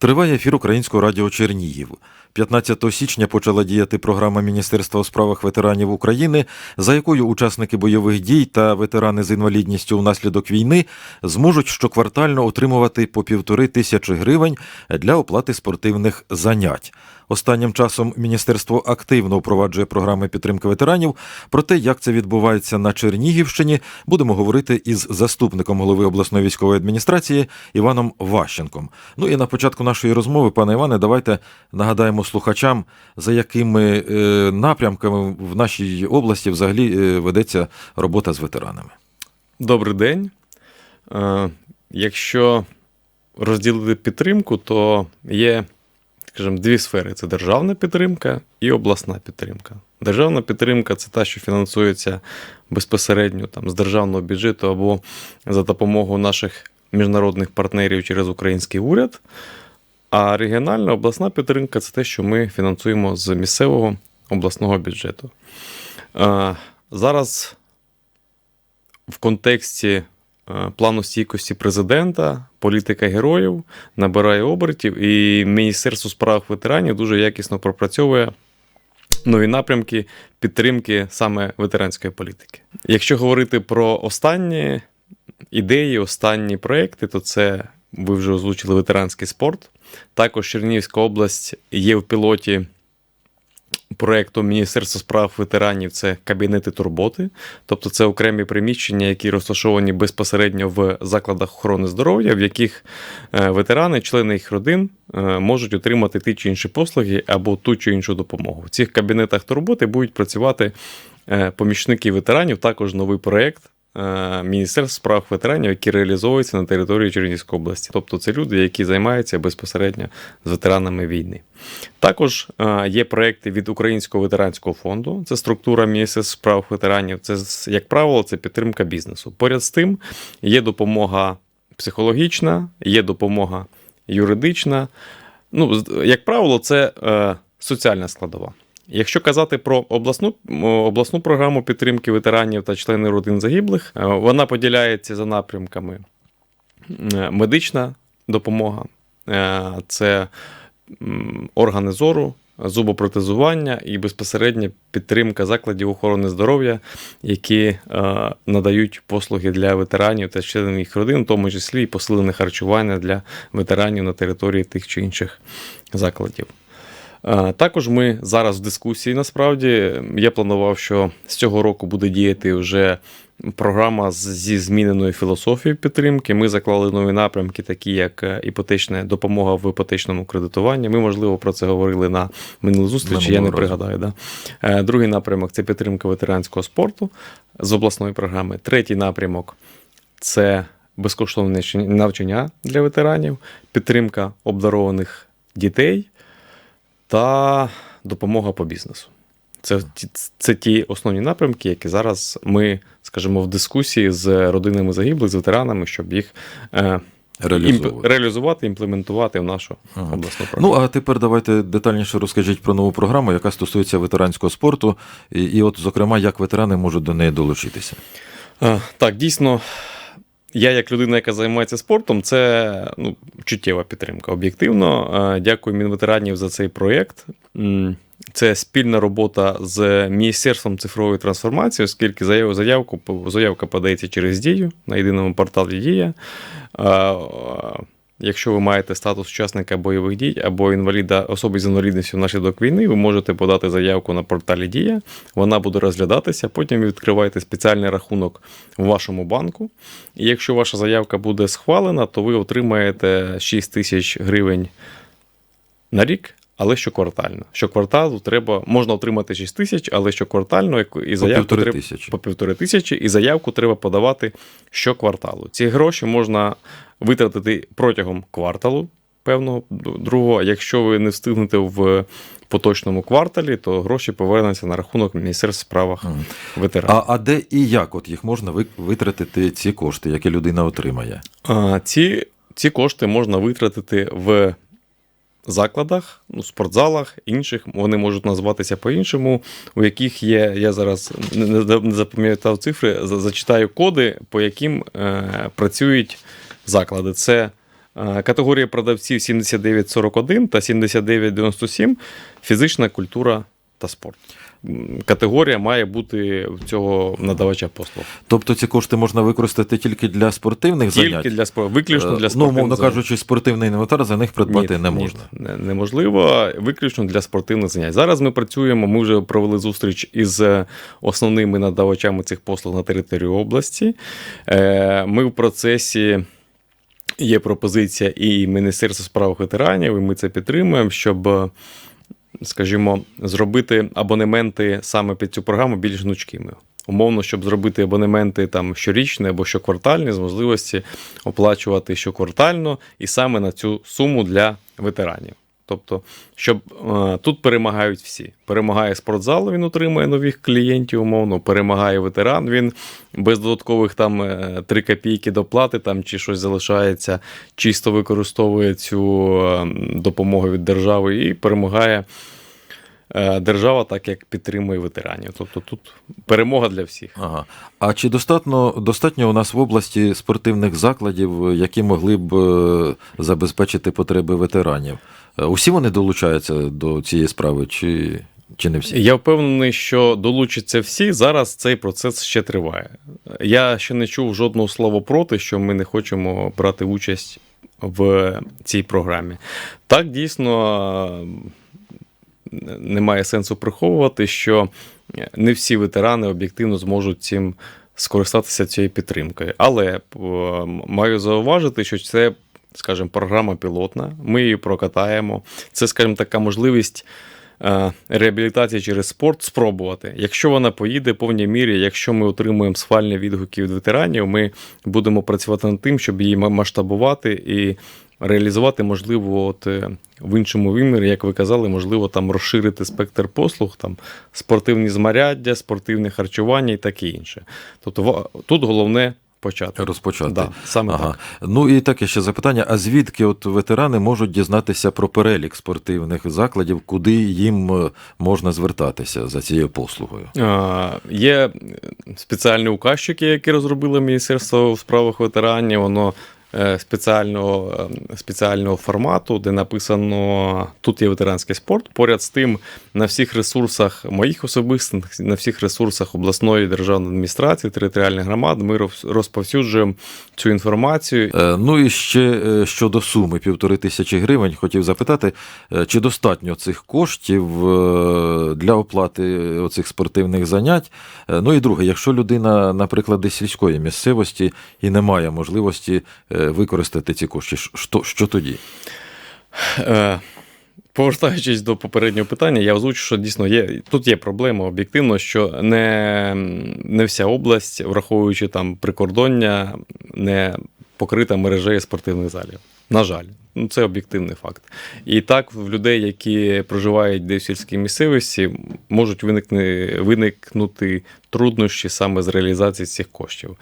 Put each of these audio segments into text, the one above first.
Триває ефір Українського радіо Чернігів. 15 січня почала діяти програма Міністерства у справах ветеранів України, за якою учасники бойових дій та ветерани з інвалідністю внаслідок війни зможуть щоквартально отримувати по півтори тисячі гривень для оплати спортивних занять. Останнім часом міністерство активно впроваджує програми підтримки ветеранів. Про те, як це відбувається на Чернігівщині, будемо говорити із заступником голови обласної військової адміністрації Іваном Ващенком. Ну і на початку нашої розмови, пане Іване, давайте нагадаємо слухачам, за якими е, напрямками в нашій області взагалі е, ведеться робота з ветеранами. Добрий день. Е, Якщо розділити підтримку, то є, скажімо, дві сфери: це державна підтримка і обласна підтримка. Державна підтримка це та, що фінансується безпосередньо там, з державного бюджету або за допомогою наших міжнародних партнерів через український уряд. А регіональна обласна підтримка це те, що ми фінансуємо з місцевого обласного бюджету. Зараз в контексті плану стійкості президента політика героїв набирає обертів, і Міністерство справ ветеранів дуже якісно пропрацьовує нові напрямки підтримки саме ветеранської політики. Якщо говорити про останні ідеї, останні проекти, то це ви вже озвучили ветеранський спорт. Також Чернігівська область є в пілоті проєкту Міністерства справ ветеранів це кабінети турботи, тобто це окремі приміщення, які розташовані безпосередньо в закладах охорони здоров'я, в яких е, ветерани, члени їх родин е, можуть отримати ті чи інші послуги або ту чи іншу допомогу. В цих кабінетах турботи будуть працювати е, помічники ветеранів, також новий проєкт. Е, Міністерства справ ветеранів, які реалізовуються на території Чернігівської області. Тобто це люди, які займаються безпосередньо з ветеранами війни. Також е, є проекти від Українського ветеранського фонду. Це структура Міністерства справ ветеранів. Це, як правило, це підтримка бізнесу. Поряд з тим є допомога психологічна, є допомога юридична. Ну, як правило, це е, соціальна складова. Якщо казати про обласну, обласну програму підтримки ветеранів та членів родин загиблих, е, вона поділяється за напрямками Е, медична допомога, е, це органи зору, зубопротезування і безпосередня підтримка закладів охорони здоров'я, які надають послуги для ветеранів та членів їх родин, в тому числі і посилене харчування для ветеранів на території тих чи інших закладів. Е, Також ми зараз в дискусії насправді. Я планував, що з цього року буде діяти вже програма зі зміненою філософією підтримки. Ми заклали нові напрямки, такі як е, іпотечна допомога в іпотечному кредитуванні. Ми, можливо, про це говорили на минулій зустрічі, я не пригадаю. Да. Е, Другий напрямок це підтримка ветеранського спорту з обласної програми. Третій напрямок це безкоштовне навчання- навчання для ветеранів, підтримка обдарованих дітей та допомога по бізнесу. Це, це ті основні напрямки, які зараз ми, скажімо, в дискусії з родинами загиблих, з ветеранами, щоб їх е, Реалізовувати. імп- реалізувати, імплементувати в нашу Ага. обласну програму. Ну а тепер давайте детальніше розкажіть про нову програму, яка стосується ветеранського спорту, і, і от, зокрема, як ветерани можуть до неї долучитися. Е, Так, дійсно, я, як людина, яка займається спортом, це ну, чуттєва підтримка. Об'єктивно. Е, Дякую Мінветеранів за цей проєкт. Це спільна робота з Міністерством цифрової трансформації, оскільки заяв- заявку, заявка подається через дію на єдиному порталі Дія. Якщо ви маєте статус учасника бойових дій або інваліда особи з інвалідністю внаслідок війни, ви можете подати заявку на порталі Дія. Вона буде розглядатися. Потім ви відкриваєте спеціальний рахунок в вашому банку. І якщо ваша заявка буде схвалена, то ви отримаєте 6 тисяч гривень на рік. Але щоквартально. Щокварталу треба, можна отримати 6 тисяч, але щоквартально і заявку півтори тисячі. по півтори тисячі, і заявку треба подавати щокварталу. Ці гроші можна витратити протягом кварталу певного другого. Якщо ви не встигнете в поточному кварталі, то гроші повернуться на рахунок Міністерства справах ветеранів. А, а де і як от їх можна ви- витратити ці кошти, які людина отримає? А, ці, ці кошти можна витратити в закладах, ну, спортзалах, інших. Вони можуть назватися по-іншому, у яких є. Я зараз не, запам'ятав цифри, зачитаю коди, по яким е, працюють заклади. Це Е, Категорія продавців 7941 та 7997 фізична культура та спорт. Категорія має бути в цього надавача послуг. Тобто ці кошти можна використати тільки для спортивних Тільки занять? для спорту, виключно Е, для Ну, спортивних умовно занять. кажучи, спортивний інвентар за них придбати Ні, не можна. не- неможливо, виключно для спортивних занять. Зараз ми працюємо, ми вже провели зустріч із е, основними надавачами цих послуг на території області. Е, Ми в процесі. Є пропозиція і Міністерства справ ветеранів, і ми це підтримуємо, щоб, скажімо, зробити абонементи саме під цю програму більш гнучкими. Умовно, щоб зробити абонементи там щорічні або щоквартальні, з можливості оплачувати щоквартально і саме на цю суму для ветеранів. Тобто, щоб е, тут перемагають всі. Перемагає спортзал, він отримує нових клієнтів, умовно, перемагає ветеран, він без додаткових там е, 3 копійки доплати там, чи щось залишається, чисто використовує цю е, допомогу від держави і перемагає е, держава, так як підтримує ветеранів. Тобто тут перемога для всіх. Ага. А чи достатньо, достатньо у нас в області спортивних закладів, які могли б е, забезпечити потреби ветеранів? Е, Усі вони долучаються до цієї справи, чи, чи не всі? Я впевнений, що долучаться всі. Зараз цей процес ще триває. Я ще не чув жодного слова проти, що ми не хочемо брати участь в цій програмі. Так, дійсно, немає сенсу приховувати, що не всі ветерани об'єктивно зможуть цим скористатися цією підтримкою. Але маю зауважити, що це, скажімо, програма пілотна. Ми її прокатаємо. Це, скажімо, така можливість. е, Реабілітації через спорт спробувати. Якщо вона поїде в повній мірі, якщо ми отримуємо схвальні відгуки від ветеранів, ми будемо працювати над тим, щоб її масштабувати і реалізувати, можливо, от е, в іншому вимірі, як ви казали, можливо, там розширити спектр послуг, там спортивні змаряддя, спортивне харчування і таке інше. Тобто тут головне почати. Розпочати. Да, саме Ага. так. Ну і таке ще запитання: а звідки от ветерани можуть дізнатися про перелік спортивних закладів, куди їм е, можна звертатися за цією послугою? А, Є спеціальні указчики, які розробило Міністерство у справах ветеранів. Воно спеціального, е, спеціального формату, де написано тут є ветеранський спорт. Поряд з тим, на всіх ресурсах моїх особистих, на всіх ресурсах обласної державної адміністрації, територіальних громад, ми роз- розповсюджуємо цю інформацію. Е, Ну і ще е, щодо суми півтори тисячі гривень, хотів запитати, е, чи достатньо цих коштів е, для оплати оцих спортивних занять? Е, Ну і друге, якщо людина, наприклад, десь сільської місцевості і не має можливості е, використати ці кошти, що, що тоді? Е, Повертаючись до попереднього питання, я озвучу, що дійсно є тут є проблема об'єктивно, що не, не вся область, враховуючи там прикордоння, не покрита мережею спортивних залів. На жаль, ну це об'єктивний факт. І так в людей, які проживають десь в сільській місцевості, можуть виникнути труднощі саме з реалізації цих коштів.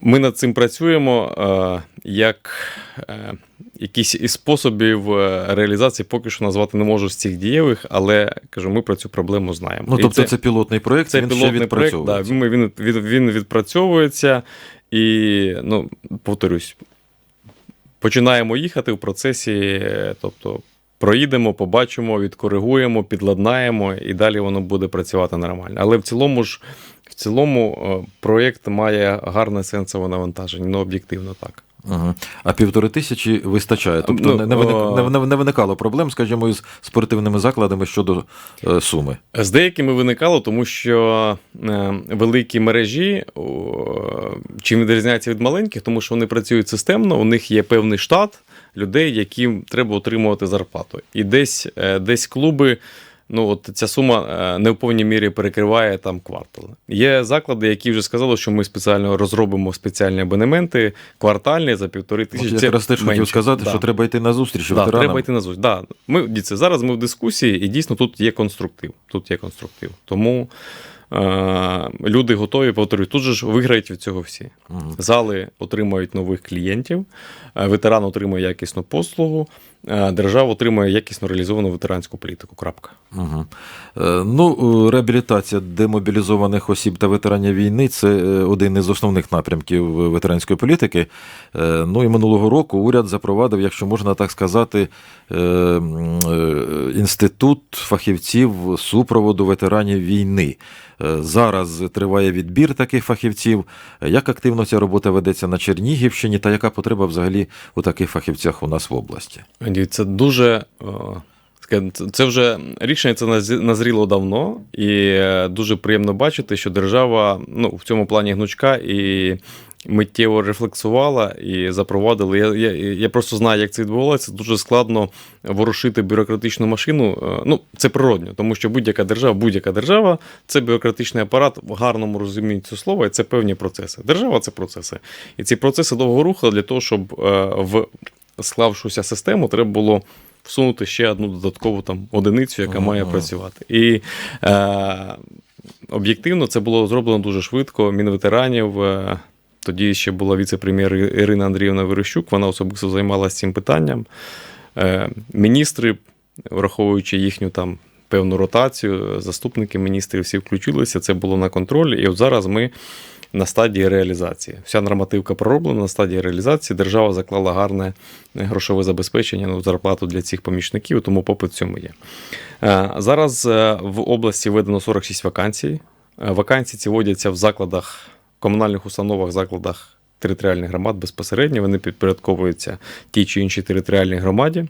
Ми над цим працюємо е, як е, якісь із способів е, реалізації, поки що назвати не можу з цих дієвих, але кажу, ми про цю проблему знаємо. Ну, тобто це, пілотний проєкт, це він ще пілотний проєкт, да, відпрацьовується. він, він, він, відпрацьовується і, ну, повторюсь, починаємо їхати в процесі, тобто проїдемо, побачимо, відкоригуємо, підладнаємо, і далі воно буде працювати нормально. Але в цілому ж, в цілому е, проєкт має гарне сенсове навантаження, ну об'єктивно так. Угу. А півтори тисячі вистачає. Тобто Ну, не, не, виник, не, не виникало проблем, скажімо, із спортивними закладами щодо е, суми. З деякими виникало, тому що е, великі мережі о, чим відрізняються від маленьких, тому що вони працюють системно, у них є певний штат людей, яким треба отримувати зарплату. І десь, е, десь клуби. Ну, от ця сума е, не в повній мірі перекриває там квартал. Є заклади, які вже сказали, що ми спеціально розробимо спеціальні абонементи квартальні за півтори От тисячі. я якраз теж хотів сказати, Да. що треба йти на зустріч Да, треба йти на зустріч. Да. Ми, дивіться, зараз ми в дискусії, і дійсно тут є конструктив. Тут є конструктив. Тому е, люди готові, повторюю, тут же ж виграють від цього всі. Зали отримають нових клієнтів, е, ветеран отримує якісну послугу, держава отримує якісно реалізовану ветеранську політику. Крапка. Угу. Ну, е, реабілітація демобілізованих осіб та ветеранів війни це е, один із основних напрямків ветеранської політики. Е, Ну і минулого року уряд запровадив, якщо можна так сказати, е, е, інститут фахівців супроводу ветеранів війни. Е, Зараз триває відбір таких фахівців. Як активно ця робота ведеться на Чернігівщині, та яка потреба взагалі у таких фахівцях у нас в області? Це дуже. о, це- вже рішення це наз- назріло давно, і е, дуже приємно бачити, що держава ну, в цьому плані гнучка і миттєво рефлексувала і запровадила. Я, я, я просто знаю, як це відбувалося. Дуже складно ворушити бюрократичну машину. Е, Ну, це природньо, тому що будь-яка держава, будь-яка держава це бюрократичний апарат в гарному розумінні цього слова, і це певні процеси. Держава це процеси. І ці процеси довго рухали для того, щоб е, в склавшуся систему треба було всунути ще одну додаткову там одиницю, яка Ага. має працювати. І е, об'єктивно це було зроблено дуже швидко. Мінветеранів. Е, тоді ще була віце-прем'єр Ірина Андріївна Верещук, вона особисто займалася цим питанням. Е, міністри, враховуючи їхню там певну ротацію, заступники міністрів всі включилися, це було на контролі. І от зараз ми на стадії реалізації. Вся нормативка пророблена на стадії реалізації. Держава заклала гарне грошове забезпечення ну, зарплату для цих помічників, тому попит в цьому є. Е, Зараз е, в області введено 46 вакансій. Е, Вакансії ці вводяться в закладах, комунальних установах, закладах територіальних громад безпосередньо. Вони підпорядковуються тій чи іншій територіальній громаді.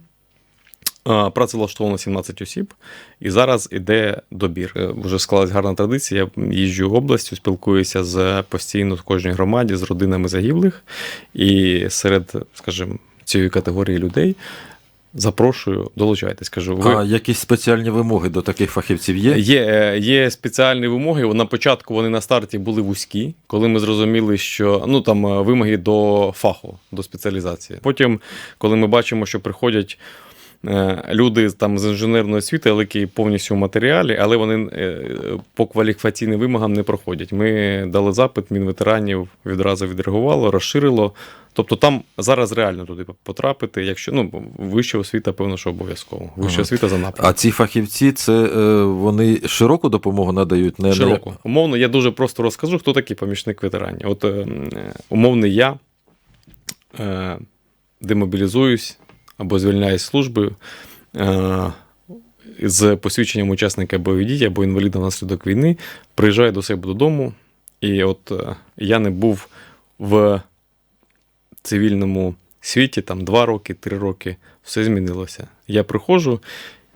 Працевлаштовано 17 осіб, і зараз іде добір. Е, Вже склалась гарна традиція. Я їжджу областю, спілкуюся з постійно в кожній громаді з родинами загиблих. І серед, скажімо, цієї категорії людей запрошую, долучайтесь. Кажу, ви А якісь спеціальні вимоги до таких фахівців є? Є, е, є спеціальні вимоги. На початку вони на старті були вузькі, коли ми зрозуміли, що ну там е, вимоги до фаху, до спеціалізації. Потім, коли ми бачимо, що приходять. Е, Люди там з інженерної освіти, але які повністю в матеріалі, але вони е, по кваліфікаційним вимогам не проходять. Ми дали запит, Мінветеранів відразу відреагувало, розширило. Тобто там зараз реально туди потрапити, якщо ну вища освіта, певно, що обов'язково. Вища Ага. освіта за напрямком. А ці фахівці, це е, вони широку допомогу надають? Не, не- Умовно, я дуже просто розкажу, хто такий помічник ветеранів. От умовний я демобілізуюсь або звільняюсь з служби е, з посвідченням учасника бойових дій або інваліда внаслідок війни, приїжджаю до себе додому, і от е, я не був в цивільному світі там два роки, три роки, все змінилося. Я приходжу,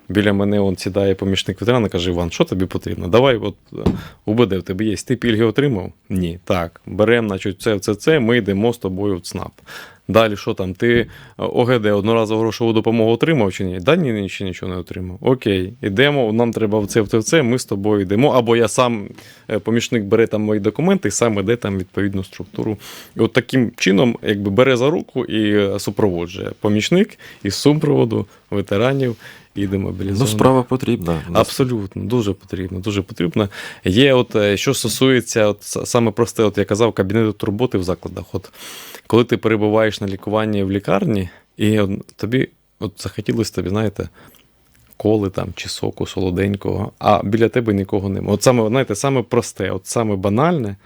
біля мене он сідає помічник ветерана, каже: Іван, що тобі потрібно? Давай, от е, УБД в тебе є. Ти пільги отримав? Ні. Так, беремо, значить, це, це, це, ми йдемо з тобою в ЦНАП. Далі, що там? Ти е, ОГД одноразову грошову допомогу отримав чи ні? Да, ні, ще нічого не отримав. Окей, йдемо, нам треба в це, в це, в це, ми з тобою йдемо. Або я сам, е, помічник бере там мої документи і сам іде там відповідну структуру. І от таким чином, якби бере за руку і е, супроводжує помічник із супроводу ветеранів і демобілізованих. Ну, справа потрібна. Абсолютно, дуже потрібно, дуже потрібно. Є, от е, що стосується, от саме просте, от я казав, кабінету турботи в закладах. От коли ти перебуваєш на лікуванні в лікарні, і от, тобі от захотілося тобі, знаєте, коли там чи соку солоденького, а біля тебе нікого немає. От саме, знаєте, саме просте, от саме банальне.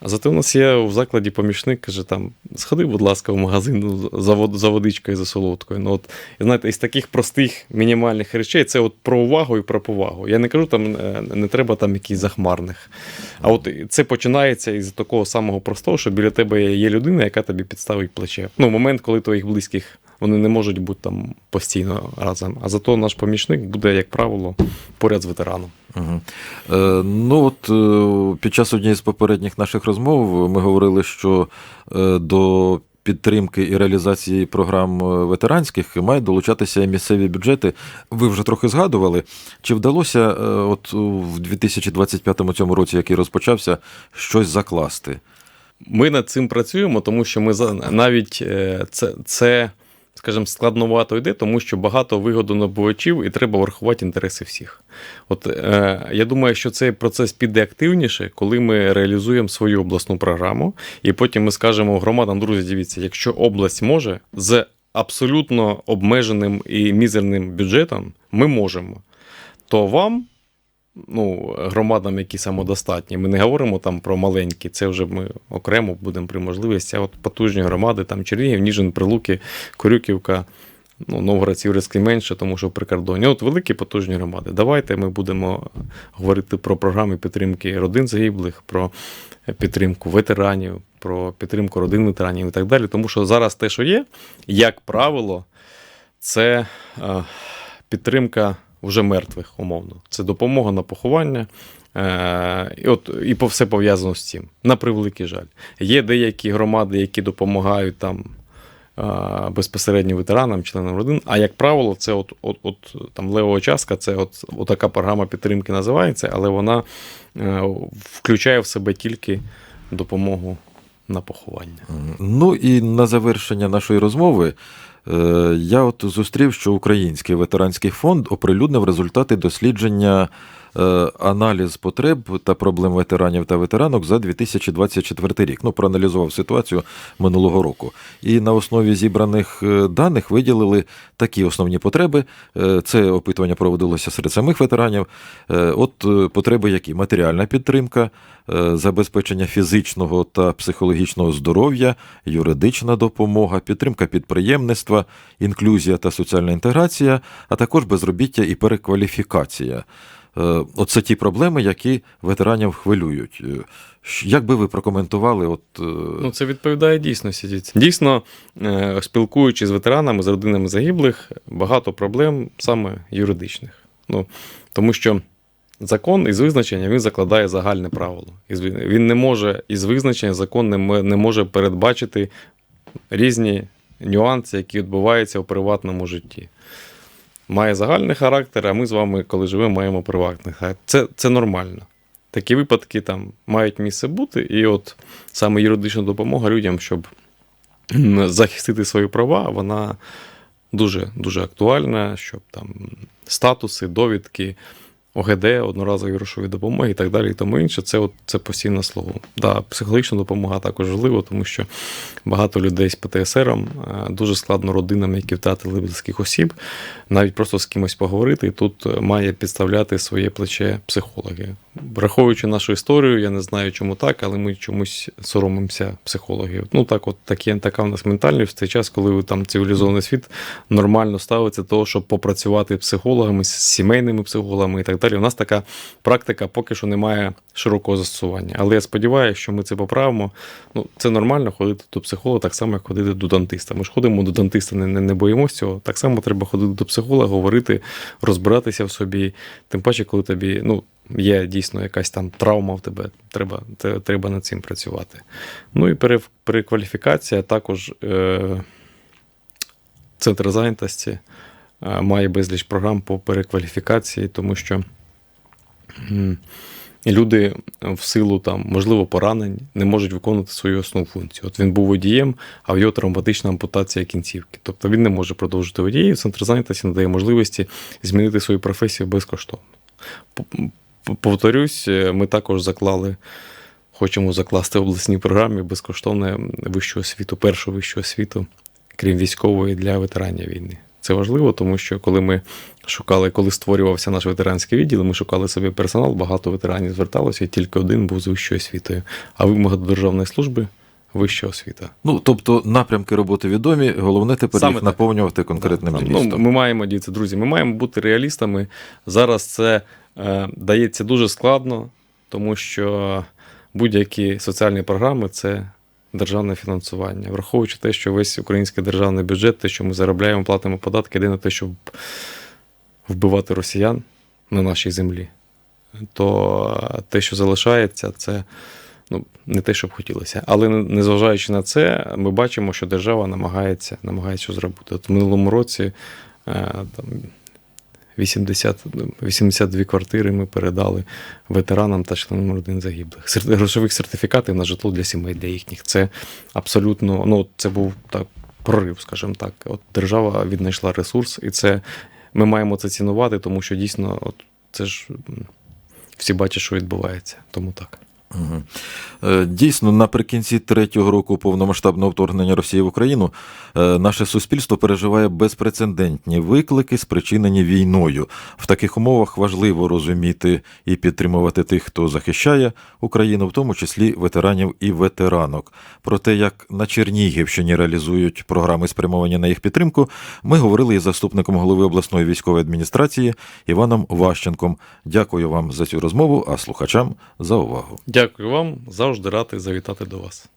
А зате у нас є в закладі помічник, каже, там, сходи, будь ласка, в магазин за, вод- за водичкою, за солодкою. Ну, от, знаєте, із таких простих мінімальних речей це от про увагу і про повагу. Я не кажу, там е, не треба там якихось захмарних. А от це починається із такого самого простого, що біля тебе є людина, яка тобі підставить плече. Ну, момент, коли твоїх близьких вони не можуть бути там постійно разом. А зато наш помічник буде, як правило, поряд з ветераном. Угу. Е, ну от е, під час однієї з попередніх наших розмов ми говорили, що е, до підтримки і реалізації програм е, ветеранських мають долучатися і місцеві бюджети. Ви вже трохи згадували. Чи вдалося от в 2025 цьому році, який розпочався, щось закласти? Ми над цим працюємо, тому що ми навіть це, це скажімо, складновато йде, тому що багато вигодонабувачів і треба врахувати інтереси всіх. От е, я думаю, що цей процес піде активніше, коли ми реалізуємо свою обласну програму, і потім ми скажемо громадам, друзі, дивіться, якщо область може з абсолютно обмеженим і мізерним бюджетом ми можемо, то вам, ну, громадам, які самодостатні, ми не говоримо там про маленькі, це вже ми окремо будемо при можливості. А от потужні громади, там Чернігів, Ніжин, Прилуки, Корюківка, ну, Новгород, Сіверський менше, тому що при кордоні. От великі потужні громади. Давайте ми будемо говорити про програми підтримки родин загиблих, про підтримку ветеранів, про підтримку родин ветеранів і так далі. Тому що зараз те, що є, як правило, це е, підтримка вже мертвих, умовно. Це допомога на поховання. Е, і, от, і по все пов'язано з цим. На превеликий жаль. Є деякі громади, які допомагають там е, безпосередньо ветеранам, членам родин. А як правило, це от, от, от там левого частка, це от, от така програма підтримки називається, але вона е, включає в себе тільки допомогу на поховання. Ну і на завершення нашої розмови я от зустрів, що Український ветеранський фонд оприлюднив результати дослідження е, аналіз потреб та проблем ветеранів та ветеранок за 2024 рік. Ну, проаналізував ситуацію минулого року. І на основі зібраних е, даних виділили такі основні потреби. Е, Це опитування проводилося серед самих ветеранів. Е, От е, потреби які? Матеріальна підтримка, е, забезпечення фізичного та психологічного здоров'я, юридична допомога, підтримка підприємництва, інклюзія та соціальна інтеграція, а також безробіття і перекваліфікація. Е, Оце ті проблеми, які ветеранів хвилюють. Е, Як би ви прокоментували? От, е, Ну, це відповідає дійсності. Дійсно, спілкуючись з ветеранами, з родинами загиблих, багато проблем саме юридичних. Ну, тому що закон із визначення він закладає загальне правило. Він не може із визначення закон не може передбачити різні нюанси, які відбуваються у приватному житті. Має загальний характер, а ми з вами, коли живемо, маємо приватний характер. Це, це нормально. Такі випадки там мають місце бути, і от саме юридична допомога людям, щоб захистити свої права, вона дуже дуже актуальна, щоб там статуси, довідки, ОГД, одноразові грошові допомоги і так далі, і тому інше. Це от це постійне слово. Да, психологічна допомога також важлива, тому що багато людей з ПТСР дуже складно родинам, які втратили близьких осіб, навіть просто з кимось поговорити. І тут е, має підставляти своє плече психологи. Враховуючи нашу історію, я не знаю, чому так, але ми чомусь соромимося психологів. Ну так, от такі, така в нас ментальність в цей час, коли там цивілізований світ нормально ставиться того, щоб попрацювати психологами, з сімейними психологами і так далі. У нас така практика поки що не має широкого застосування. Але я сподіваюся, що ми це поправимо. Ну, це нормально ходити до психолога, так само, як ходити до дантиста. Ми ж ходимо до дантиста, не, не, не боїмося цього. Так само треба ходити до психолога, говорити, розбиратися в собі. Тим паче, коли тобі ну, є дійсно якась там травма в тебе, треба, треба над цим працювати. Ну і пере- перекваліфікація також. Е- Центр зайнятості має безліч програм по перекваліфікації, тому що люди в силу там, можливо, поранень не можуть виконувати свою основну функцію. От він був водієм, а в його травматична ампутація кінцівки. Тобто він не може продовжити водією. Центр зайнятості надає можливості змінити свою професію безкоштовно. Повторюсь, е, ми також заклали. Хочемо закласти в обласній програмі безкоштовне вищу освіту, першу вищу освіту, крім військової, для ветеранів війни. Це важливо, тому що коли ми шукали, коли створювався наш ветеранський відділ, ми шукали собі персонал, багато ветеранів зверталося, і тільки один був з вищою освітою. А вимога до державної служби вища освіта. Ну, тобто напрямки роботи відомі, головне тепер Саме їх так. наповнювати конкретним Да. Ну, ми маємо діти, друзі, ми маємо бути реалістами. Зараз це е, дається дуже складно, тому що будь-які соціальні програми це державне фінансування. Враховуючи те, що весь український державний бюджет, те, що ми заробляємо, платимо податки, йде на те, щоб вбивати росіян на нашій землі, то те, що залишається, це ну, не те, що б хотілося. Але незважаючи на це, ми бачимо, що держава намагається, намагається зробити. От в минулому році е, там, 80, 82 квартири ми передали ветеранам та членам родин загиблих. Серед Грошових сертифікатів на житло для сімей для їхніх. Це абсолютно, ну, це був так прорив, скажімо так. От держава віднайшла ресурс, і це ми маємо це цінувати, тому що дійсно, от це ж всі бачать, що відбувається. Тому так. Е, Дійсно, наприкінці третього року повномасштабного вторгнення Росії в Україну е, наше суспільство переживає безпрецедентні виклики, спричинені війною. В таких умовах важливо розуміти і підтримувати тих, хто захищає Україну, в тому числі ветеранів і ветеранок. Про те, як на Чернігівщині реалізують програми спрямовані на їх підтримку, ми говорили із заступником голови обласної військової адміністрації Іваном Ващенком. Дякую вам за цю розмову, а слухачам за увагу. Дякую вам, завжди радий завітати до вас.